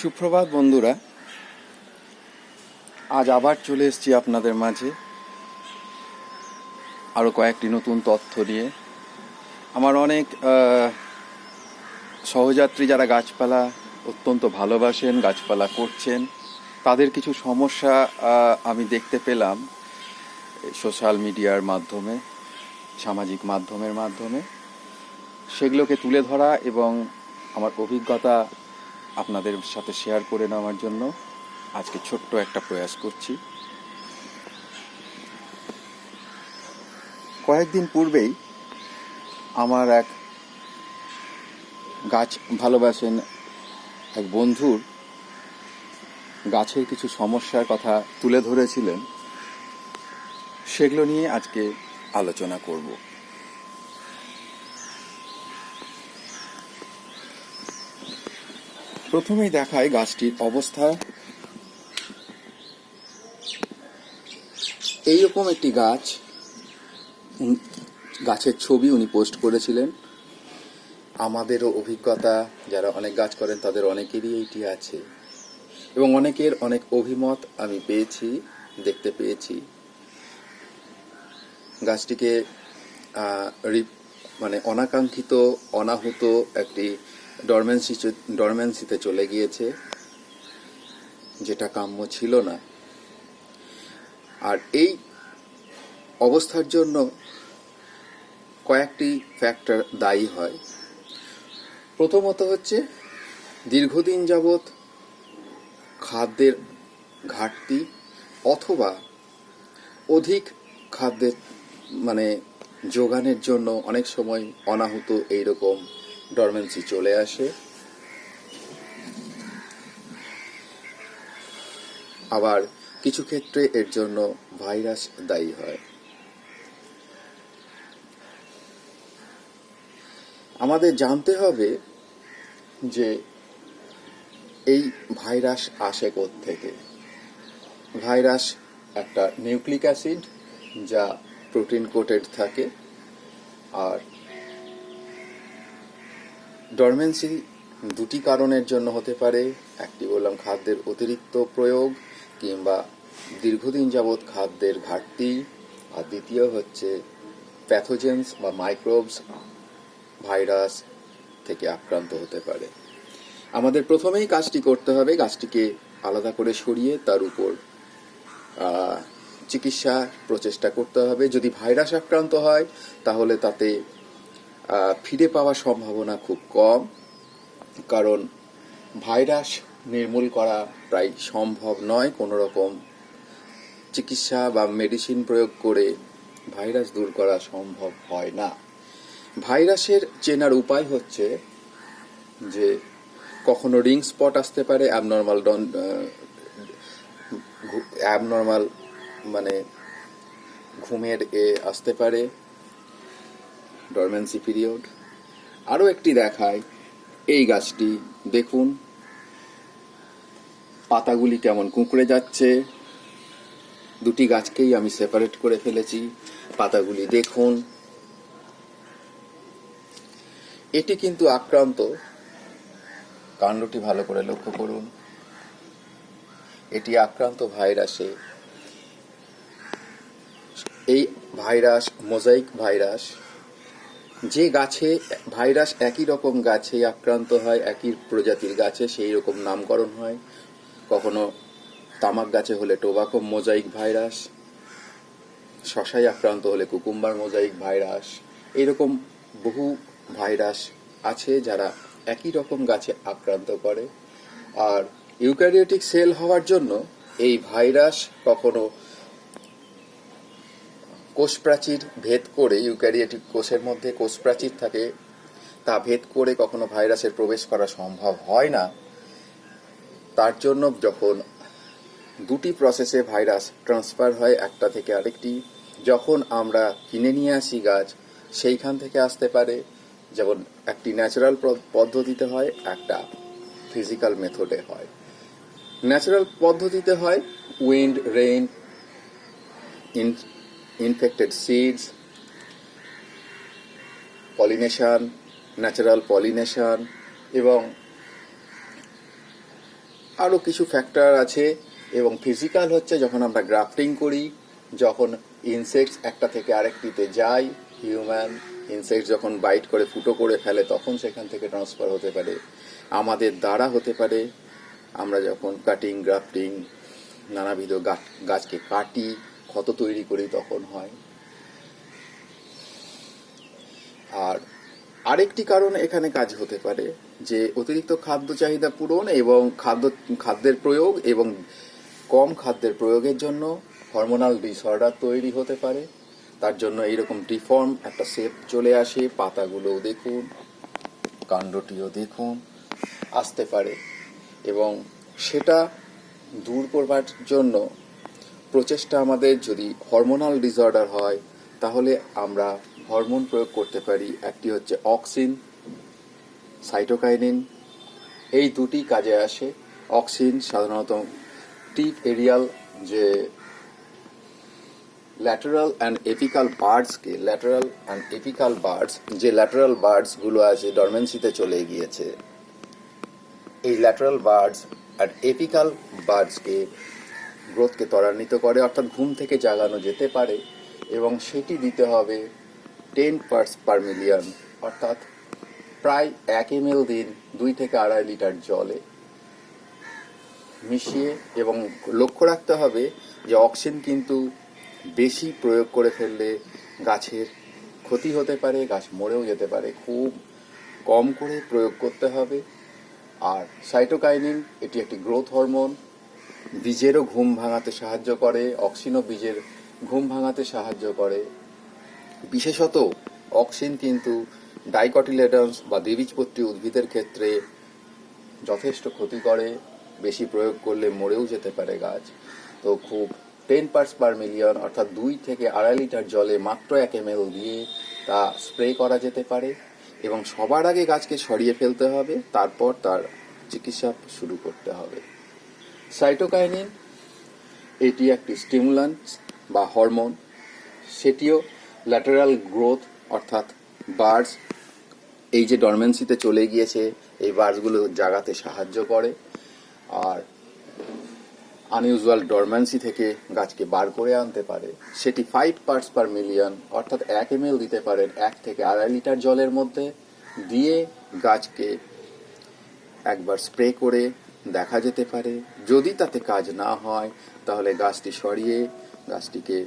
সুপ্রভাত বন্ধুরা, আজ আবার চলে এসেছি আপনাদের মাঝে আরও কয়েকটি নতুন তথ্য নিয়ে। আমার অনেক সহযাত্রী যারা গাছপালা অত্যন্ত ভালোবাসেন, গাছপালা করছেন, তাদের কিছু সমস্যা আমি দেখতে পেলাম সোশ্যাল মিডিয়ার মাধ্যমে, সামাজিক মাধ্যমের মাধ্যমে। সেগুলোকে তুলে ধরা এবং আমার অভিজ্ঞতা আপনাদের সাথে শেয়ার করে নেওয়ার জন্য আজকে ছোট্ট একটা প্রয়াস করছি। কয়েকদিন পূর্বেই আমার এক গাছ ভালোবাসেন এক বন্ধুর গাছের কিছু সমস্যার কথা তুলে ধরেছিলেন। সেগুলো নিয়ে আজকে আলোচনা করব। প্রথমেই দেখায় গাছটির অবস্থা। এইরকম একটি গাছ। গাছের ছবি উনি পোস্ট করেছিলেন। আমাদেরও অভিজ্ঞতা, যারা অনেক গাছ করেন, তাদের অনেকেরই এইটি আছে। এবং অনেকের অনেক অভিমত আমি পেয়েছি, দেখতে পেয়েছি। গাছটিকে মানে অনাকাঙ্ক্ষিত, অনাহুত একটি ডরমেন্সি ডরমেন্সিতে চলে গিয়েছে। যেটা কাম্য ছিল না। আর এই অবস্থার জন্য কয়েকটি ফ্যাক্টর দায়ী হয়। প্রথমত হচ্ছে, দীর্ঘদিন যাবৎ খাদ্যের ঘাটতি অথবা অধিক খাদ্যের মানে যোগানের জন্য অনেক সময় অনাহুত এইরকম ডরমেন্সি চলে আসে। আবার কিছু ক্ষেত্রে এর জন্য ভাইরাস দায়ী হয়। আমাদের জানতে হবে যে এই ভাইরাস আসে থেকে ভাইরাস একটা নিউক্লিক অ্যাসিড যা প্রোটিন কোটেড থাকে, আর ডরমেন্সি দুটি কারণের জন্য হতে পারে। একটি বললাম খাদ্যের অতিরিক্ত প্রয়োগ কিংবা দীর্ঘদিন যাবৎ খাদ্যের ঘাটতি। আর দ্বিতীয় হচ্ছে প্যাথোজেন্স বা মাইক্রোবস ভাইরাস থেকে আক্রান্ত হতে পারে। আমাদের প্রথমেই কাজটি করতে হবে গাছটিকে আলাদা করে সরিয়ে তার উপর চিকিৎসা প্রচেষ্টা করতে হবে। যদি ভাইরাস আক্রান্ত হয়, তাহলে তাতে ফিরে পাওয়ার সম্ভাবনা খুব কম, কারণ ভাইরাস নির্মূল করা প্রায় সম্ভব নয় কোনো রকম চিকিৎসা বা মেডিসিন প্রয়োগ করে ভাইরাস দূর করা সম্ভব হয় না। ভাইরাসের চেনার উপায় হচ্ছে যে কখনো রিং স্পট আসতে পারে অ্যাবনর্মাল ডন অ্যাবনর্মাল মানে ঘুমের এ আসতে পারে ডরমেন্সি পিরিয়ড আরও একটি দেখায়, এই গাছটি, দেখুন। পাতাগুলি কেমন কুঁকড়ে যাচ্ছে। দুটি গাছকেই আমি সেপারেট করে ফেলেছি। পাতাগুলি দেখুন। এটি কিন্তু আক্রান্ত। কাণ্ডটি ভালো করে লক্ষ্য করুন। এটি আক্রান্ত ভাইরাসে। এই ভাইরাস মোজাইক ভাইরাস যে গাছে ভাইরাস একই রকম গাছে আক্রান্ত হয়, একই প্রজাতির গাছে সেই রকম নামকরণ হয়। কখনো তামাক গাছে হলে টোবাকো মোজাইক ভাইরাস, শশায় আক্রান্ত হলে কুকুম্বার মোজাইক ভাইরাস, এরকম বহু ভাইরাস আছে যারা একই রকম গাছে আক্রান্ত করে। আর ইউক্যারিওটিক সেল হওয়ার জন্য এই ভাইরাস কখনো কোষ প্রাচীর ভেদ করে ইউক্যারিওটিক কোষের মধ্যে কোষ প্রাচীর থাকে, তা ভেদ করে কখনো ভাইরাসের প্রবেশ করা সম্ভব হয় না। তার জন্য যখন দুটি প্রসেসে ভাইরাস ট্রান্সফার হয়, একটা থেকে আরেকটি, যখন আমরা কিনে নিয়ে আসি গাছ, সেইখান থেকে আসতে পারে। যেমন একটি ন্যাচারাল পদ্ধতিতে হয়, একটা ফিজিক্যাল মেথডে হয়। ন্যাচারাল পদ্ধতিতে হয় wind rain infected seeds pollination natural pollination এবং আরও কিছু ফ্যাক্টর আছে, এবং ফিজিক্যাল হচ্ছে যখন আমরা গ্রাফটিং করি, যখন ইনসেক্টস একটা থেকে আরেকটিতে যায় হিউম্যান ইনসেক্টস যখন বাইট করে, ফুটো করে ফেলে, তখন সেখান থেকে ট্রান্সফার হতে পারে। আমাদের দ্বারা হতে পারে, আমরা যখন কাটিং গ্রাফটিং নানাবিধ গাছকে কাটি ক্ষত তৈরি করি তখন হয়। আর আরেকটি কারণ এখানে কাজ হতে পারে, যে অতিরিক্ত খাদ্য চাহিদা পূরণ এবং খাদ্য, খাদ্যের প্রয়োগ এবং কম খাদ্যের প্রয়োগের জন্য হরমোনাল ডিসঅর্ডার তৈরি হতে পারে। তার জন্য এইরকম ডিফর্ম একটা শেপ চলে আসে, পাতাগুলোও দেখুন, কাণ্ডটিও দেখুন, আসতে পারে এবং সেটা দূর করবার জন্য প্রচেষ্টা আমাদের যদি হরমোনাল ডিসঅর্ডার হয়, তাহলে আমরা হরমোন প্রয়োগ করতে পারি। একটি হচ্ছে অক্সিন সাইটোকাইনিন এই দুটি কাজে আসে। অক্সিন সাধারণত টিপ এরিয়াল যে ল্যাটারাল অ্যান্ড এপিকাল বার্ডসকে ল্যাটারাল অ্যান্ড এপিকাল বার্ডস যে ল্যাটারাল বার্ডসগুলো আছে ডরমেন্সিতে চলে গিয়েছে। এই ল্যাটারাল বার্ডস আর এপিকাল বার্ডসকে গ্রোথকে ত্বরান্বিত করে, অর্থাৎ ঘুম থেকে জাগানো যেতে পারে এবং সেটি দিতে হবে টেন পার্টস পার মিলিয়ন, অর্থাৎ প্রায় এক এম দিন দুই থেকে আড়াই লিটার জলে মিশিয়ে এবং লক্ষ্য রাখতে হবে যে অক্সিজেন কিন্তু বেশি প্রয়োগ করে ফেললে গাছের ক্ষতি হতে পারে, গাছ মরেও যেতে পারে। খুব কম করে প্রয়োগ করতে হবে। আর সাইটোকাইনিন এটি একটি গ্রোথ হরমোন বীজেরও ঘুম ভাঙাতে সাহায্য করে, অক্সিনও বীজের ঘুম ভাঙাতে সাহায্য করে। বিশেষত অক্সিন কিন্তু ডাইকটিলেডন্স বা দ্বিবীজপত্রী উদ্ভিদের ক্ষেত্রে যথেষ্ট ক্ষতি করে, বেশি প্রয়োগ করলে মরেও যেতে পারে গাছ। তো খুব টেন পার্টস পার মিলিয়ন অর্থাৎ দুই থেকে আড়াই লিটার জলে মাত্র এক এম দিয়ে তা স্প্রে করা যেতে পারে এবং সবার আগে গাছকে সরিয়ে ফেলতে হবে, তারপর তার চিকিৎসা শুরু করতে হবে। সাইটোকাইনিন, এটি একটি স্টিমুলান্ট বা হরমোন সেটিও ল্যাটারাল গ্রোথ অর্থাৎ বার্ডস, এই যে ডরমেন্সিতে চলে গিয়েছে, এই বার্ডসগুলো জাগাতে সাহায্য করে। আর আনইউজুয়াল ডরমেন্সি থেকে গাছকে বার করে আনতে পারে। সেটি ফাইভ পার্টস পার মিলিয়ন অর্থাৎ এক এম দিতে পারেন, এক থেকে আড়াই লিটার জলের মধ্যে। দিয়ে গাছকে একবার স্প্রে করে দেখা যেতে পারে। যদি তাতে কাজ না হয়, তাহলে গাছটি সরিয়ে, গাছটিকে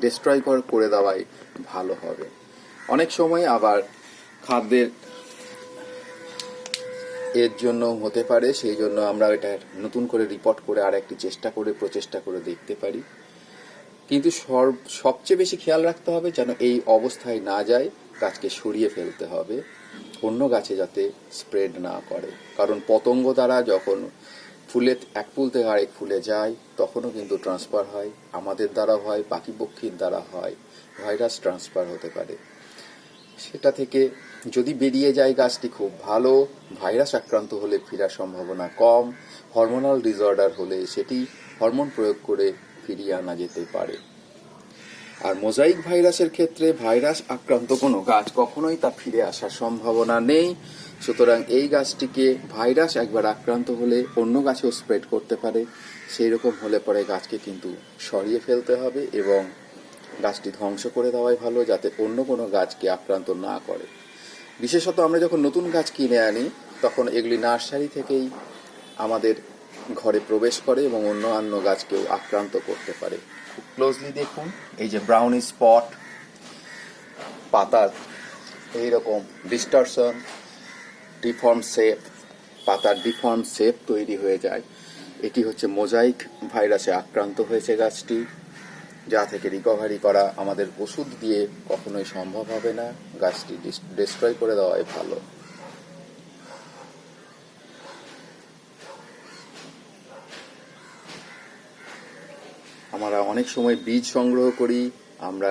ডিস্ট্রয় করে দেওয়াই ভালো হবে। অনেক সময় আবার খাদ্যের এর জন্য হতে পারে, সেই জন্য আমরা এটা নতুন করে রিপোর্ট করে আর একটি চেষ্টা করে, প্রচেষ্টা করে দেখতে পারি। কিন্তু সর্ব সবচেয়ে বেশি খেয়াল রাখতে হবে যেন এই অবস্থায় না যায়, গাছকে সরিয়ে ফেলতে হবে। অন্য গাছে যাতে স্প্রেড না করে। কারণ পতঙ্গ দ্বারা যখন ফুলে, এক ফুল থেকে আরেক ফুলে যায়, তখনও কিন্তু ট্রান্সফার হয়। আমাদের দ্বারা হয় পাখি পক্ষীর দ্বারা হয়। ভাইরাস ট্রান্সফার হতে পারে। সেটা থেকে যদি বেরিয়ে যায় গাছটি খুব ভালো ভাইরাস আক্রান্ত হলে ফেরার সম্ভাবনা কম হরমোনাল ডিসঅর্ডার হলে সেটি হরমোন প্রয়োগ করে ফিরিয়ে আনা যেতে পারে। আর মোজাইক ভাইরাসের ক্ষেত্রে ভাইরাস আক্রান্ত কোনো গাছ কখনোই তা ফিরে আসার সম্ভাবনা নেই। সুতরাং এই গাছটিকে ভাইরাস একবার আক্রান্ত হলে অন্য গাছেও স্প্রেড করতে পারে। সেই রকম হলে পরে গাছকে কিন্তু সরিয়ে ফেলতে হবে এবং গাছটি ধ্বংস করে দেওয়াই ভালো যাতে অন্য কোনো গাছকে আক্রান্ত না করে। বিশেষত আমরা যখন নতুন গাছ কিনে আনি, তখন এগুলি নার্সারি থেকেই আমাদের ঘরে প্রবেশ করে এবং অন্য অন্য গাছকেও আক্রান্ত করতে পারে। খুব ক্লোজলি দেখুন, এই যে ব্রাউনি স্পট পাতার এইরকম ডিস্টারশন ডিফর্ম শেপ পাতার ডিফর্ম শেপ তৈরি হয়ে যায়। এটি হচ্ছে মোজাইক ভাইরাসে আক্রান্ত হয়েছে গাছটি, যা থেকে রিকভারি করা আমাদের ওষুধ দিয়ে কখনোই সম্ভব হবে না। গাছটি ডিস্ট্রয় করে দেওয়াই ভালো। আমরা অনেক সময় বীজ সংগ্রহ করি, আমরা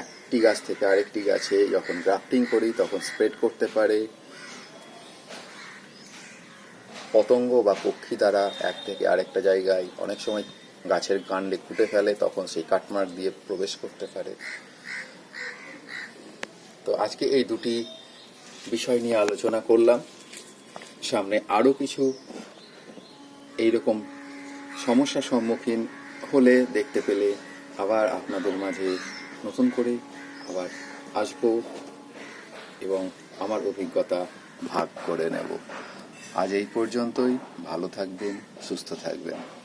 একটি গাছ থেকে আরেকটি গাছে যখন গ্রাফটিং করি, তখন স্প্রেড করতে পারে। পতঙ্গ বা পক্ষী দ্বারা এক থেকে আরেকটা জায়গায় অনেক সময় গাছের কাণ্ডে কুটে ফেলে, তখন সেই কাটমার দিয়ে প্রবেশ করতে পারে। তো আজকে এই দুটি বিষয় নিয়ে আলোচনা করলাম। সামনে আরও কিছু এইরকম সমস্যার সম্মুখীন হলে দেখতে পেলে আবার আপনাদের মাঝে নতুন করে আবার আসব এবং আমার অভিজ্ঞতা ভাগ করে নেব। আজ এই পর্যন্তই। ভালো থাকবেন, সুস্থ থাকবেন।